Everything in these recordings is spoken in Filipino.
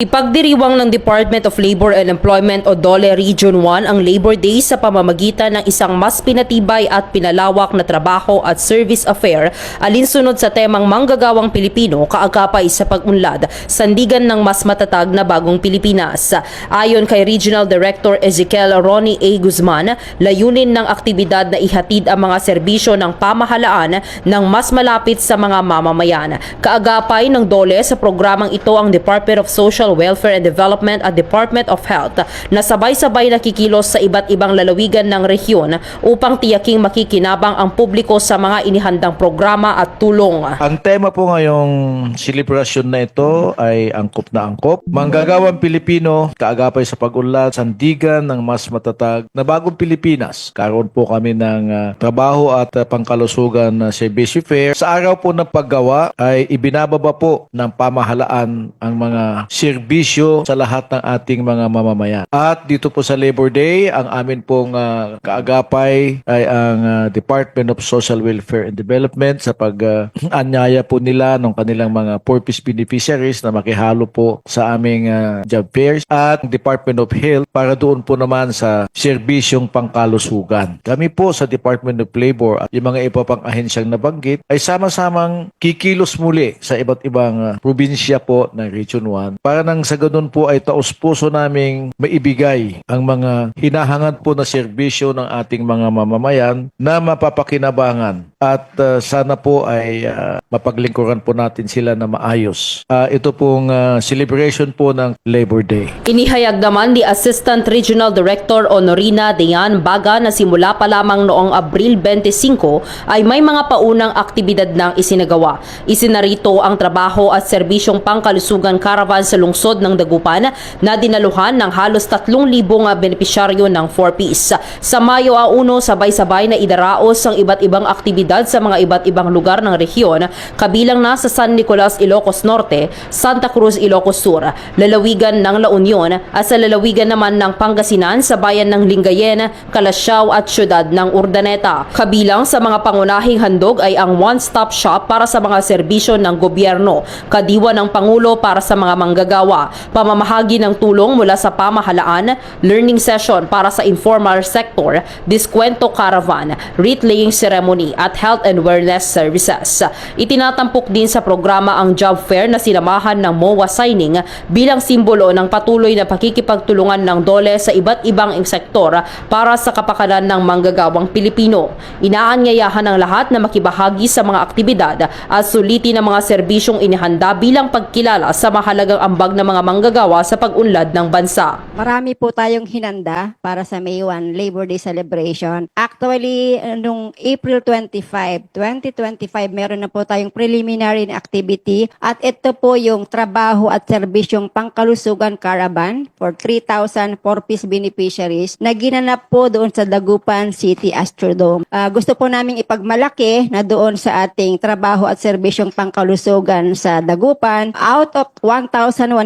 Ipagdiriwang ng Department of Labor and Employment o DOLE Region 1 ang Labor Day sa pamamagitan ng isang mas pinatibay at pinalawak na trabaho at service affair alinsunod sa temang manggagawang Pilipino kaagapay sa pag-unlad, sandigan ng mas matatag na bagong Pilipinas. Ayon kay Regional Director Ezekiel Ronnie A. Guzman, layunin ng aktibidad na ihatid ang mga serbisyo ng pamahalaan ng mas malapit sa mga mamamayan. Kaagapay ng DOLE sa programang ito ang Department of Social Welfare and Development at Department of Health na sabay-sabay nakikilos sa iba't ibang lalawigan ng rehiyon upang tiyaking makikinabang ang publiko sa mga inihandang programa at tulong. Ang tema po ngayong selebrasyon na ito ay angkop na angkop. Manggagawang Pilipino, kaagapay sa pag-unlad, sandigan ng mas matatag na bagong Pilipinas. Karoon po kami ng ah, trabaho at ah, pangkalusugan na service fair. Sa araw po ng paggawa ay ibinababa po ng pamahalaan ang mga serbisyo sa lahat ng ating mga mamamayan. At dito po sa Labor Day, ang amin pong ah, kaagapay ay ang ah, Department of Social Welfare and Development sa pag-anyaya po nila ng kanilang mga purpose beneficiaries na makihalo po sa aming ah, job fairs at Department of Health para doon po naman sa serbisyong pangkalusugan. Kami po sa Department of Labor at yung mga iba pang ahensyang nabanggit ay sama-samang kikilos muli sa iba't ibang ah, probinsya po ng Region 1 para nang sa ganun po ay taos-puso naming maibigay ang mga hinahangad po na serbisyo ng ating mga mamamayan na mapapakinabangan at ah, sana po ay ah, mapaglingkuran po natin sila na maayos. Ah, ito pong ah, celebration po ng Labor Day. Inihayag naman ni Assistant Regional Director Honorina Dean Baga na simula pa lamang noong Abril 25 ay may mga paunang aktibidad ng isinagawa. Isinarito ang trabaho at serbisyong pangkalusugan caravan sa lungsod ng Dagupan na dinaluhan ng halos 3,000 nga benepisyaryo ng 4Ps. Sa Mayo a 1, sabay-sabay na idaraos ang iba't ibang aktibidad sa mga iba't ibang lugar ng rehiyon, kabilang na sa San Nicolas, Ilocos Norte, Santa Cruz, Ilocos Sur, lalawigan ng La Union at sa lalawigan naman ng Pangasinan sa bayan ng Lingayen, Calasiao at syudad ng Urdaneta. Kabilang sa mga pangunahing handog ay ang one-stop shop para sa mga serbisyo ng gobyerno, kadiwa ng Pangulo para sa mga manggagawa, pamamahagi ng tulong mula sa pamahalaan, learning session para sa informal sector, diskwento caravan, wreath ceremony at health and wellness services. Itinatampok din sa programa ang job fair na sinamahan ng MOA signing bilang simbolo ng patuloy na pakikipagtulungan ng DOLE sa iba't ibang sektor para sa kapakanan ng manggagawang Pilipino. Inaanyayahan ng lahat na makibahagi sa mga aktibidad at sulitin ang mga serbisyong inihanda bilang pagkilala sa mahalagang ambag ng mga manggagawa sa pag-unlad ng bansa. Marami po tayong hinanda para sa May 1 Labor Day celebration. Actually, uh, nung April 25, 2025, meron na po tayong preliminary na activity at ito po yung trabaho at serbisyong pangkalusugan caravan for 3,000 4-piece beneficiaries na ginanap po doon sa Dagupan City Astrodome. Ah, gusto po namin ipagmalaki na doon sa ating trabaho at serbisyong pangkalusugan sa Dagupan, out of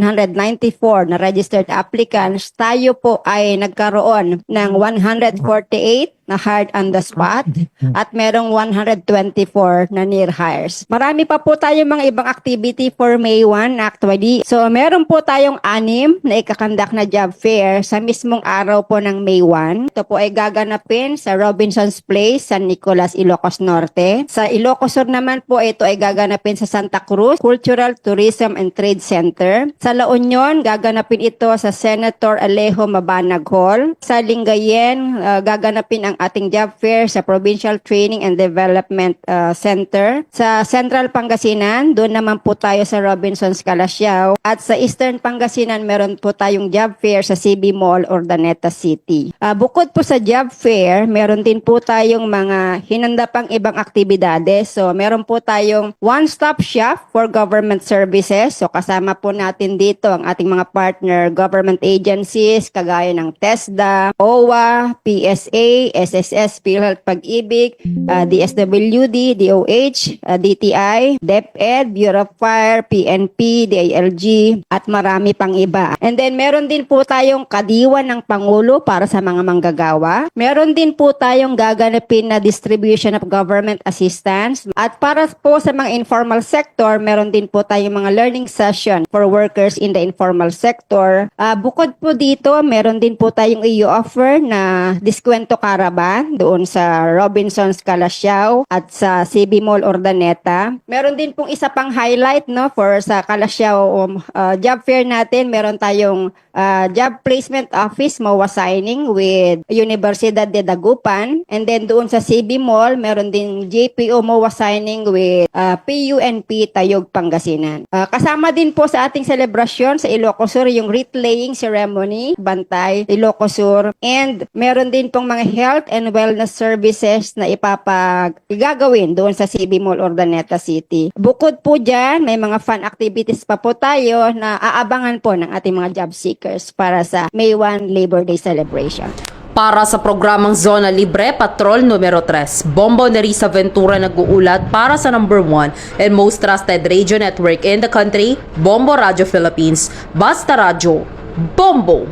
1,194 na registered applicants, tayo po ay nagkaroon ng 148 na hard on the spot at merong 124 na near hires. Marami pa po tayong mga ibang activity for May 1 actually. So meron po tayong anim na ikakandak na job fair sa mismong araw po ng May 1. Ito po ay gaganapin sa Robinson's Place, San Nicolas, Ilocos Norte. Sa Ilocos Sur naman po ito ay gaganapin sa Santa Cruz Cultural Tourism and Trade Center. Sa La Union, gaganapin ito sa Senator Alejo Mabanag Hall. Sa Lingayen, uh, gaganapin ang ating job fair sa Provincial Training and Development uh, Center. Sa Central Pangasinan, doon naman po tayo sa Robinson's Calasiao. At sa Eastern Pangasinan, meron po tayong job fair sa CB Mall, Urdaneta City. Uh, bukod po sa job fair, meron din po tayong mga hinanda pang ibang aktibidades. So, meron po tayong one-stop shop for government services. So, kasama po natin dito ang ating mga partner government agencies, kagaya ng TESDA, OWA, PSA, SSS, PhilHealth Pag-ibig, uh, DSWD, DOH, uh, DTI, DepEd, Bureau of Fire, PNP, DILG, at marami pang iba. And then meron din po tayong kadiwan ng Pangulo para sa mga manggagawa. Meron din po tayong gaganapin na distribution of government assistance. At para po sa mga informal sector, meron din po tayong mga learning session for workers in the informal sector. Ah, bukod po dito, meron din po tayong i-offer na diskwento caravan doon sa Robinson's Calasiao at sa CB Mall Ordaneta. Meron din pong isa pang highlight no for sa Calasiao um, ah, job fair natin. Meron tayong ah, job placement office MOA signing with Universidad de Dagupan. And then doon sa CB Mall, meron din JPO MOA signing with ah, PUNP Tayog Pangasinan. Ah, kasama din po sa ating selebrasyon sa Ilocos Sur yung wreath laying ceremony, Bantay, Ilocos Sur. And meron din pong mga health and wellness services na ipapag igagawin doon sa CB Mall Ordaneta City. Bukod po dyan, may mga fun activities pa po tayo na aabangan po ng ating mga job seekers para sa May 1 Labor Day celebration. Para sa programang Zona Libre, Patrol numero 3, Bombo Nerissa Ventura nag-uulat para sa number 1 and most trusted radio network in the country, Bombo Radio Philippines. Basta Radio, Bombo!